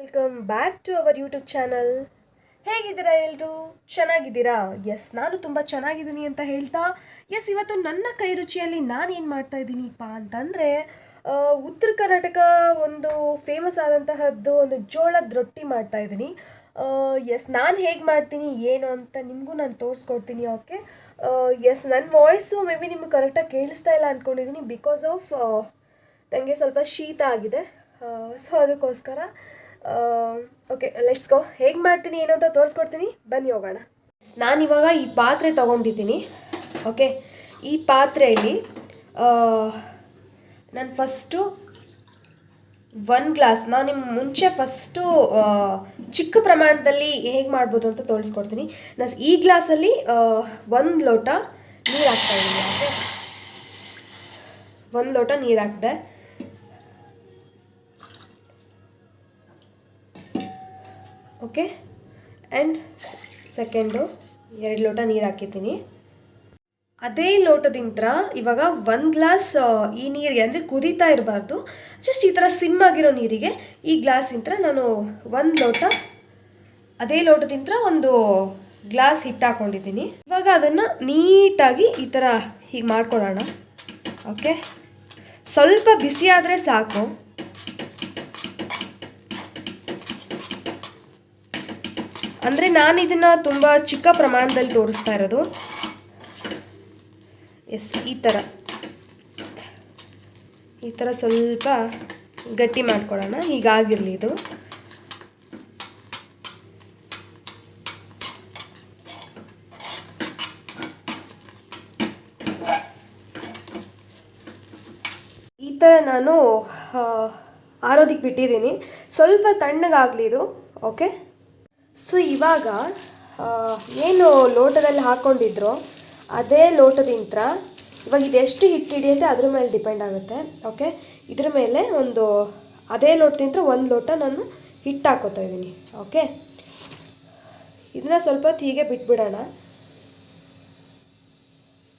Welcome back to our YouTube channel ಹೇಗಿದ್ದೀರಾ ಎಲ್ಲರೂ ಚೆನ್ನಾಗಿದ್ದೀರಾ? ಎಸ್ ನಾನು ತುಂಬ ಚೆನ್ನಾಗಿದ್ದೀನಿ ಅಂತ ಹೇಳ್ತಾ. ಎಸ್ ಇವತ್ತು ನನ್ನ ಕೈ ರುಚಿಯಲ್ಲಿ ನಾನು ಏನು ಮಾಡ್ತಾ ಇದ್ದೀನಿಪ್ಪ ಅಂತಂದರೆ ಉತ್ತರ ಕರ್ನಾಟಕ ಒಂದು ಫೇಮಸ್ ಆದಂತಹದ್ದು ಒಂದು ಜೋಳದ ರೊಟ್ಟಿ ಮಾಡ್ತಾ ಇದ್ದೀನಿ. ಎಸ್ ನಾನು ಹೇಗೆ ಮಾಡ್ತೀನಿ, ಏನು ಅಂತ ನಿಮಗೂ ನಾನು ತೋರಿಸ್ಕೊಡ್ತೀನಿ ಓಕೆ ಎಸ್ ನನ್ನ ವಾಯ್ಸು ಮೇ ಬಿ ನಿಮ್ಗೆ ಕರೆಕ್ಟಾಗಿ ಕೇಳಿಸ್ತಾ ಇಲ್ಲ ಅಂದ್ಕೊಂಡಿದ್ದೀನಿ ಬಿಕಾಸ್ ಆಫ್ ನನಗೆ ಸ್ವಲ್ಪ ಶೀತ ಆಗಿದೆ. ಸೊ ಅದಕ್ಕೋಸ್ಕರ ಓಕೆ ಲೆಟ್ಸ್ ಗೋ ಹೇಗೆ ಮಾಡ್ತೀನಿ ಏನು ಅಂತ ತೋರಿಸ್ಕೊಡ್ತೀನಿ. ಬನ್ನಿ ಹೋಗೋಣ. ನಾನು ಇವಾಗ ಈ ಪಾತ್ರೆ ತೊಗೊಂಡಿದ್ದೀನಿ. ಓಕೆ ಈ ಪಾತ್ರೆಯಲ್ಲಿ ನಾನು ಫಸ್ಟು ಒನ್ ಗ್ಲಾಸ್ ನಾನು ನಿಮ್ಮ ಮುಂಚೆ ಫಸ್ಟು ಚಿಕ್ಕ ಪ್ರಮಾಣದಲ್ಲಿ ಹೇಗೆ ಮಾಡ್ಬೋದು ಅಂತ ತೋರಿಸ್ಕೊಡ್ತೀನಿ. ನಾನು ಈ ಗ್ಲಾಸಲ್ಲಿ ಒಂದು ಲೋಟ ನೀರು ಹಾಕ್ತಾ ಇದ್ದೀನಿ ಓಕೆ ಒಂದು ಲೋಟ ನೀರು ಹಾಕಿದೆ. ಓಕೆ? ಆ್ಯಂಡ್ ಸೆಕೆಂಡು ಎರಡು ಲೋಟ ನೀರು ಹಾಕಿದ್ದೀನಿ. ಅದೇ ಲೋಟದಿಂದ ಇವಾಗ ಒಂದು ಗ್ಲಾಸ್ ಈ ನೀರಿಗೆ ಅಂದರೆ ಕುದೀತಾ ಇರಬಾರ್ದು. ಜಸ್ಟ್ ಈ ಥರ ಸಿಮ್ ಆಗಿರೋ ನೀರಿಗೆ ಈ ಗ್ಲಾಸಿಂದ ನಾನು ಒಂದು ಲೋಟ, ಅದೇ ಲೋಟದಿಂದ ಒಂದು ಗ್ಲಾಸ್ ಹಿಟ್ಟು ಹಾಕ್ಕೊಂಡಿದ್ದೀನಿ ಇವಾಗ ಅದನ್ನು ನೀಟಾಗಿ ಈ ಥರ ಹೀಗೆ ಮಾಡ್ಕೊಳ್ಳೋಣ. ಓಕೆ? ಸ್ವಲ್ಪ ಬಿಸಿ ಆದರೆ ಸಾಕು. ಅಂದರೆ ನಾನು ಇದನ್ನು ತುಂಬ ಚಿಕ್ಕ ಪ್ರಮಾಣದಲ್ಲಿ ತೋರಿಸ್ತಾ ಇರೋದು. ಎಸ್, ಈ ಥರ ಈ ಥರ ಸ್ವಲ್ಪ ಗಟ್ಟಿ ಮಾಡ್ಕೊಳ್ಳೋಣ. ಹೀಗಾಗಿರಲಿ ಇದು. ಈ ಥರ ನಾನು ಆರೋದಕ್ಕೆ ಬಿಟ್ಟಿದ್ದೀನಿ. ಸ್ವಲ್ಪ ತಣ್ಣಗಾಗಲಿ ಇದು, ಓಕೆ? ಸೊ ಇವಾಗ ಏನು ಲೋಟದಲ್ಲಿ ಹಾಕ್ಕೊಂಡಿದ್ರು ಅದೇ ಲೋಟದಿಂತ್ರ ಇವಾಗ ಇದೆಷ್ಟು ಹಿಟ್ಟು ಹಿಡಿಯುತ್ತೆ ಅದ್ರ ಮೇಲೆ ಡಿಪೆಂಡ್ ಆಗುತ್ತೆ ಓಕೆ ಇದ್ರ ಮೇಲೆ ಒಂದು ಅದೇ ಲೋಟದಿಂದ ಒಂದು ಲೋಟ ನಾನು ಹಿಟ್ಟು ಹಾಕೋತಾ ಇದ್ದೀನಿ ಓಕೆ ಇದನ್ನ ಸ್ವಲ್ಪ ಹೊತ್ತು ಹೀಗೆ ಬಿಟ್ಬಿಡೋಣ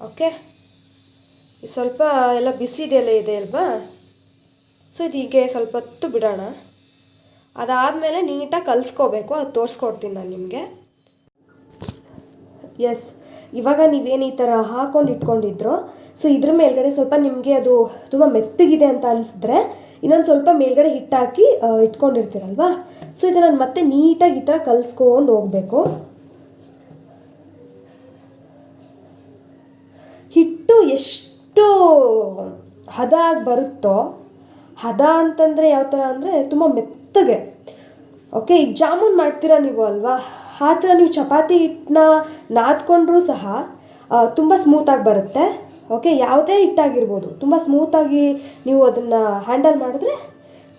ಓಕೆ ಸ್ವಲ್ಪ ಎಲ್ಲ ಬಿಸಿದೆಲ್ಲ ಇದೆ ಅಲ್ವಾ? ಸೊ ಇದು ಹೀಗೆ ಸ್ವಲ್ಪ ಹೊತ್ತು ಬಿಡೋಣ. ಅದಾದಮೇಲೆ ನೀಟಾಗಿ ಕಲಿಸ್ಕೋಬೇಕು, ಅದು ತೋರಿಸ್ಕೊಡ್ತೀನಿ ನಾನು ನಿಮಗೆ. ಎಸ್ ಇವಾಗ ನೀವೇನು ಈ ಥರ ಹಾಕೊಂಡು ಇಟ್ಕೊಂಡಿದ್ರು ಸೊ ಇದ್ರ ಮೇಲ್ಗಡೆ ಸ್ವಲ್ಪ ನಿಮಗೆ ಅದು ತುಂಬ ಮೆತ್ತಗಿದೆ ಅಂತ ಅನಿಸಿದ್ರೆ, ಇನ್ನೊಂದು ಸ್ವಲ್ಪ ಮೇಲ್ಗಡೆ ಹಿಟ್ಟಾಕಿ ಇಟ್ಕೊಂಡಿರ್ತೀರಲ್ವಾ? ಸೊ ಇದನ್ನು ಮತ್ತೆ ನೀಟಾಗಿ ಈ ಥರ ಕಲಿಸ್ಕೊಂಡು ಹೋಗಬೇಕು. ಹಿಟ್ಟು ಎಷ್ಟು ಹದ ಆಗಿ ಬರುತ್ತೋ, ಹದ ಅಂತಂದರೆ ಯಾವ ಥರ ಅಂದರೆ ತುಂಬ ಮೆತ್ತಗೆ ಓಕೆ ಈಗ ಜಾಮೂನ್ ಮಾಡ್ತೀರಾ ನೀವು ಅಲ್ವಾ? ಆ ಥರ ನೀವು ಚಪಾತಿ ಹಿಟ್ಟನ್ನ ನಾದ್ಕೊಂಡ್ರೂ ಸಹ ತುಂಬ ಸ್ಮೂತಾಗಿ ಬರುತ್ತೆ. ಓಕೆ ಯಾವುದೇ ಹಿಟ್ಟಾಗಿರ್ಬೋದು. ತುಂಬ ಸ್ಮೂತಾಗಿ ನೀವು ಅದನ್ನು ಹ್ಯಾಂಡಲ್ ಮಾಡಿದ್ರೆ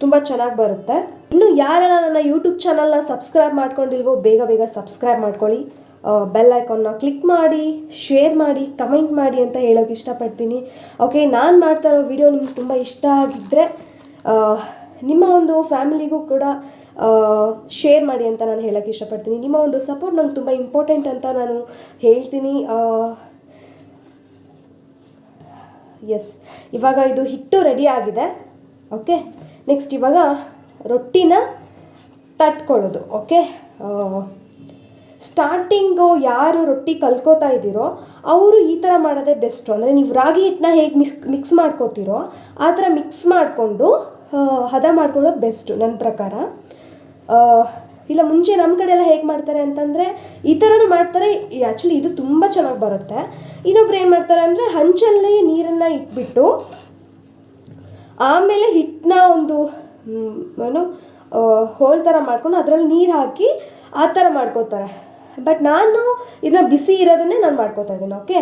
ತುಂಬ ಚೆನ್ನಾಗಿ ಬರುತ್ತೆ. ಇನ್ನು ಯಾರೆಲ್ಲ ನನ್ನ ಯೂಟ್ಯೂಬ್ ಚಾನಲ್ನ ಸಬ್ಸ್ಕ್ರೈಬ್ ಮಾಡ್ಕೊಂಡಿಲ್ವೋ, ಬೇಗ ಬೇಗ ಸಬ್ಸ್ಕ್ರೈಬ್ ಮಾಡ್ಕೊಳ್ಳಿ. ಬೆಲ್ ಐಕಾನ್ನ ಕ್ಲಿಕ್ ಮಾಡಿ ಶೇರ್ ಮಾಡಿ ಕಮೆಂಟ್ ಮಾಡಿ ಅಂತ ಹೇಳೋಕೆ ಇಷ್ಟಪಡ್ತೀನಿ. ಓಕೆ ನಾನು ಮಾಡ್ತಾ ಇರೋ ವಿಡಿಯೋ ನಿಮ್ಗೆ ತುಂಬ ಇಷ್ಟ ಆಗಿದ್ದರೆ ನಿಮ್ಮ ಒಂದು ಫ್ಯಾಮಿಲಿಗೂ ಕೂಡ ಶೇರ್ ಮಾಡಿ ಅಂತ ನಾನು ಹೇಳೋಕ್ಕೆ ಇಷ್ಟಪಡ್ತೀನಿ. ನಿಮ್ಮ ಒಂದು ಸಪೋರ್ಟ್ ನಂಗೆ ತುಂಬ ಇಂಪಾರ್ಟೆಂಟ್ ಅಂತ ನಾನು ಹೇಳ್ತೀನಿ. ಎಸ್ ಇವಾಗ ಇದು ಹಿಟ್ಟು ರೆಡಿ ಆಗಿದೆ. ಓಕೆ ನೆಕ್ಸ್ಟ್ ಇವಾಗ ರೊಟ್ಟಿನ ತಟ್ಕೊಳ್ಳೋದು. ಓಕೆ ಸ್ಟಾರ್ಟಿಂಗು ಯಾರು ರೊಟ್ಟಿ ಕಲ್ಕೋತಾ ಇದ್ದೀರೋ, ಅವರು ಈ ಥರ ಮಾಡೋದೇ ಬೆಸ್ಟು ಅಂದರೆ ನೀವು ರಾಗಿ ಹಿಟ್ಟನ್ನ ಹೇಗೆ ಮಿಕ್ಸ್ ಮಿಕ್ಸ್ ಮಾಡ್ಕೋತೀರೋ, ಆ ಥರ ಮಿಕ್ಸ್ ಮಾಡಿಕೊಂಡು ಹದ ಮಾಡ್ಕೊಳ್ಳೋದು ಬೆಸ್ಟು ನನ್ನ ಪ್ರಕಾರ. ಇಲ್ಲ, ಮುಂಚೆ ನಮ್ಮ ಕಡೆ ಎಲ್ಲ ಹೇಗೆ ಮಾಡ್ತಾರೆ ಅಂತಂದರೆ, ಈ ಥರನೂ ಮಾಡ್ತಾರೆ. ಆ್ಯಕ್ಚುಲಿ ಇದು ತುಂಬ ಚೆನ್ನಾಗಿ ಬರುತ್ತೆ. ಇನ್ನೊಬ್ರು ಏನು ಮಾಡ್ತಾರೆ ಅಂದರೆ, ಹಂಚಲ್ಲಿ ನೀರನ್ನು ಇಟ್ಬಿಟ್ಟು, ಆಮೇಲೆ ಹಿಟ್ಟನ್ನ ಒಂದು ಏನು ಹೋಲ್ ಥರ ಮಾಡ್ಕೊಂಡು ಅದರಲ್ಲಿ ನೀರು ಹಾಕಿ ಆ ಥರ ಮಾಡ್ಕೋತಾರೆ. ಬಟ್ ನಾನು ಇದನ್ನ ಬಿಸಿ ಇರೋದನ್ನೇ ನಾನು ಮಾಡ್ಕೋತಾ ಇದ್ದೀನಿ ಓಕೆ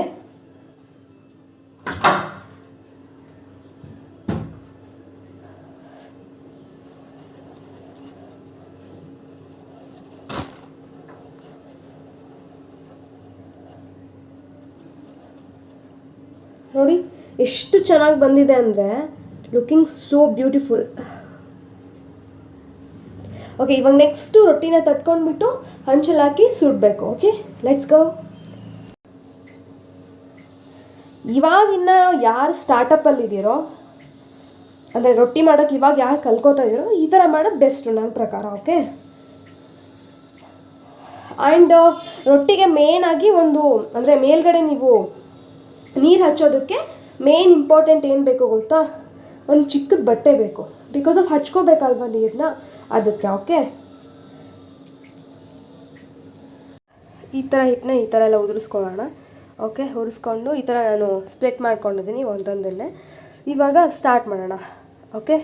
ನೋಡಿ, ಎಷ್ಟು ಚೆನ್ನಾಗಿ ಬಂದಿದೆ ಅಂದರೆ ಲುಕಿಂಗ್ ಸೋ ಬ್ಯೂಟಿಫುಲ್ ಓಕೆ ಇವಾಗ ನೆಕ್ಸ್ಟು ರೊಟ್ಟಿನ ತಟ್ಕೊಂಡ್ಬಿಟ್ಟು ಹಂಚಲ್ಲಿ ಹಾಕಿ ಸುಡಬೇಕು ಓಕೆ ಲೆಟ್ಸ್ ಗೋ ಇವಾಗಿನ್ನ ಯಾರು ಸ್ಟಾರ್ಟಪ್ಪಲ್ಲಿ ಇದ್ದೀರೋ ಅಂದರೆ ರೊಟ್ಟಿ ಮಾಡೋಕ್ಕೆ ಇವಾಗ ಯಾರು ಕಲ್ಕೋತಾ ಇದ್ದೀರೋ ಈ ಥರ ಮಾಡೋದು ಬೆಸ್ಟು ನನ್ನ ಪ್ರಕಾರ ಓಕೆ ಆ್ಯಂಡ್ ರೊಟ್ಟಿಗೆ ಮೇಯ್ನಾಗಿ ಒಂದು, ಅಂದರೆ ಮೇಲ್ಗಡೆ ನೀವು ನೀರು ಹಚ್ಚೋದಕ್ಕೆ ಮೇನ್ ಇಂಪಾರ್ಟೆಂಟ್ ಏನು ಬೇಕು ಗೊತ್ತಾ? ಒಂದು ಚಿಕ್ಕದ ಬಟ್ಟೆ ಬೇಕು. ಬಿಕಾಸ್ ಆಫ್ ಹಚ್ಕೋಬೇಕಲ್ವ ನೀರನ್ನ ಅದಕ್ಕೆ ಓಕೆ ಈ ಥರ ಹಿಟ್ಟನ್ನ ಈ ಥರ ಎಲ್ಲ ಉದುರಿಸ್ಕೊಳ್ಳೋಣ. ಓಕೆ ಉರಿಸ್ಕೊಂಡು ಈ ಥರ ನಾನು ಸ್ಪ್ಲಿಟ್ ಮಾಡ್ಕೊಂಡಿದ್ದೀನಿ ಒಂದೊಂದಲ್ಲೇ ಇವಾಗ ಸ್ಟಾರ್ಟ್ ಮಾಡೋಣ. ಓಕೆ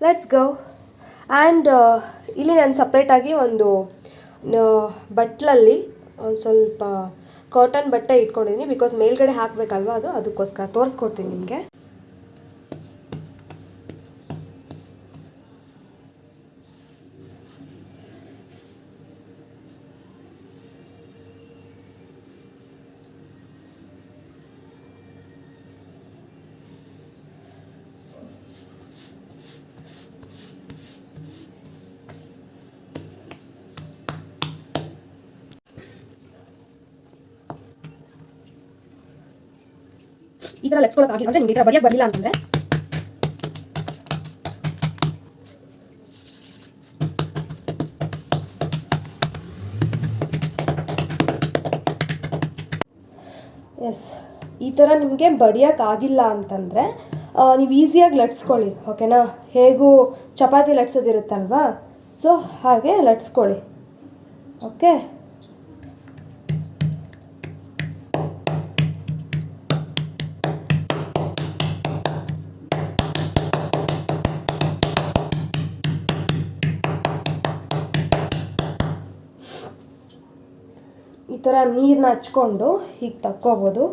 ಲೆಟ್ಸ್ ಗೋ ಆ್ಯಂಡ್ ಇಲ್ಲಿ ನಾನು ಸಪ್ರೇಟಾಗಿ ಒಂದು ಬಟ್ಲಲ್ಲಿ ಒಂದು ಸ್ವಲ್ಪ ಕಾಟನ್ ಬಟ್ಟೆ ಇಟ್ಕೊಂಡಿದ್ದೀನಿ ಬಿಕಾಸ್ ಮೇಲ್ಗಡೆ ಹಾಕಬೇಕಲ್ವ ಅದು? ಅದಕ್ಕೋಸ್ಕರ ತೋರಿಸ್ಕೊಡ್ತೀನಿ ನಿಮಗೆ. ಈ ಥರ ಆಗಿಲ್ಲ ಅಂದ್ರೆ ನಿಮ್ಗೆ ಈ ಬಡಿಯೋಕ್ಕೆ ಬರಲಿಲ್ಲ ಅಂತಂದ್ರೆ. ಎಸ್ ಈ ಥರ ನಿಮಗೆ ಬಡಿಯೋಕ್ಕಾಗಿಲ್ಲ ಅಂತಂದರೆ ನೀವು ಈಸಿಯಾಗಿ ಲಟ್ಸ್ಕೊಳ್ಳಿ ಓಕೆನಾ ಹೇಗೂ ಚಪಾತಿ ಲಟ್ಸೋದಿರುತ್ತಲ್ವಾ? ಸೊ ಹಾಗೆ ಲಟ್ಸ್ಕೊಳ್ಳಿ. ಓಕೆ ಥರ ನೀರನ್ನ ಹಚ್ಕೊಂಡು ಹೀಗೆ ತಕ್ಕೋಬೋದು.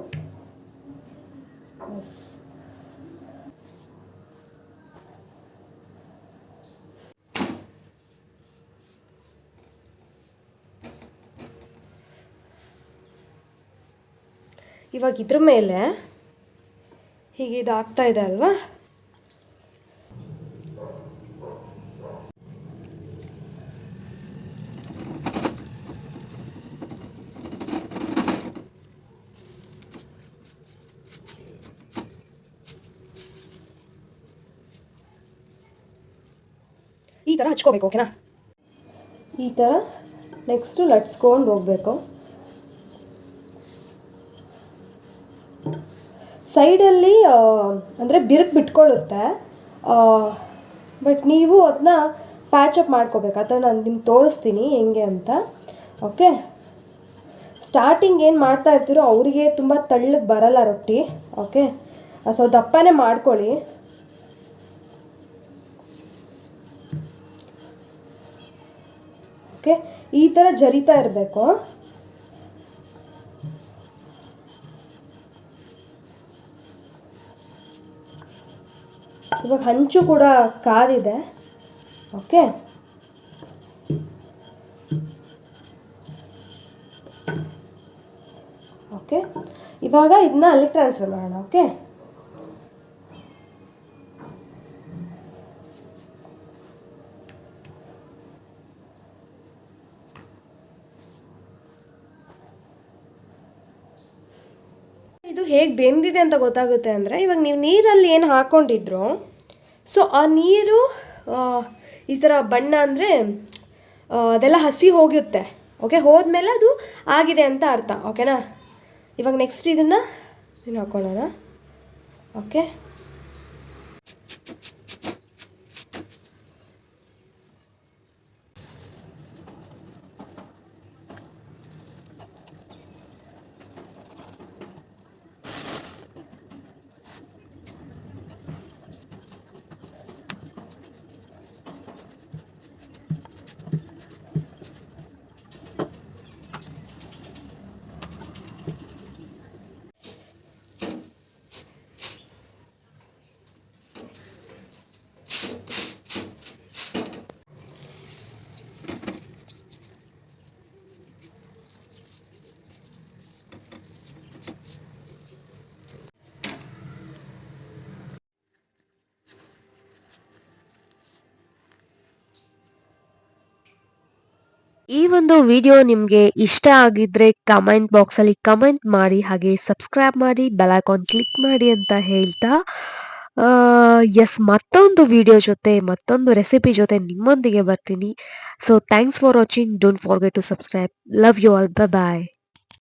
ಇವಾಗ ಇದ್ರ ಮೇಲೆ ಹೀಗೆ ಇದು ಆಗ್ತಾ ಇದೆ ಅಲ್ವಾ? ಥರ ಹಚ್ಕೋಬೇಕು ಓಕೆನಾ ಈ ಥರ ನೆಕ್ಸ್ಟು ಲಟ್ಸ್ಕೊಂಡು ಹೋಗಬೇಕು. ಸೈಡಲ್ಲಿ ಅಂದರೆ ಬಿರುಕು ಬಿಟ್ಕೊಳ್ಳುತ್ತೆ. ಬಟ್ ನೀವು ಅದನ್ನ ಪ್ಯಾಚಪ್ ಮಾಡ್ಕೋಬೇಕು. ಅಥವಾ ನಾನು ನಿಮ್ಗೆ ತೋರಿಸ್ತೀನಿ ಹೆಂಗೆ ಅಂತ. ಓಕೆ ಸ್ಟಾರ್ಟಿಂಗ್ ಏನು ಮಾಡ್ತಾ ಇರ್ತೀರೋ ಅವರಿಗೆ ತುಂಬ ತಳ್ಳಗೆ ಬರಲ್ಲ ರೊಟ್ಟಿ. ಓಕೆ ಸೊ ದಪ್ಪನೇ ಮಾಡ್ಕೊಳ್ಳಿ. ಓಕೆ? ಈ ಥರ ಜರಿತಾ ಇರಬೇಕು. ಇವಾಗ ಹಂಚು ಕೂಡ ಕಾದಿದೆ. ಓಕೆ? ಓಕೆ? ಇವಾಗ ಇದನ್ನ ಅಲ್ಲಿ ಟ್ರಾನ್ಸ್ಫರ್ ಮಾಡೋಣ, ಓಕೆ? ಇದು ಹೇಗೆ ಬೆಂದಿದೆ ಅಂತ ಗೊತ್ತಾಗುತ್ತೆ ಅಂದರೆ ಇವಾಗ ನೀವು ನೀರಲ್ಲಿ ಏನು ಹಾಕ್ಕೊಂಡಿದ್ರು ಸೊ ಆ ನೀರು ಈ ಥರ ಬಣ್ಣ ಅಂದರೆ ಅದೆಲ್ಲ ಹಸಿ ಹೋಗುತ್ತೆ ಓಕೆ ಹೋದ್ಮೇಲೆ ಅದು ಆಗಿದೆ ಅಂತ ಅರ್ಥ. ಓಕೆನಾ ಇವಾಗ ನೆಕ್ಸ್ಟ್ ಇದನ್ನು ಇದನ್ನು ಹಾಕ್ಕೊಳ್ಳೋಣ ಓಕೆ ಈ ಒಂದು ವಿಡಿಯೋ ನಿಮಗೆ ಇಷ್ಟ ಆಗಿದ್ರೆ ಕಮೆಂಟ್ ಬಾಕ್ಸ್ ಅಲ್ಲಿ ಕಮೆಂಟ್ ಮಾಡಿ ಹಾಗೆ ಸಬ್ಸ್ಕ್ರೈಬ್ ಮಾಡಿ ಬೆಲ್ ಐಕಾನ್ ಕ್ಲಿಕ್ ಮಾಡಿ ಅಂತ ಹೇಳ್ತಾ ಎಸ್ ಮತ್ತೊಂದು ವಿಡಿಯೋ ಜೊತೆ, ಮತ್ತೊಂದು ರೆಸಿಪಿ ಜೊತೆ ನಿಮ್ಮೊಂದಿಗೆ ಬರ್ತೀನಿ. So thanks for watching don't forget to subscribe love you all bye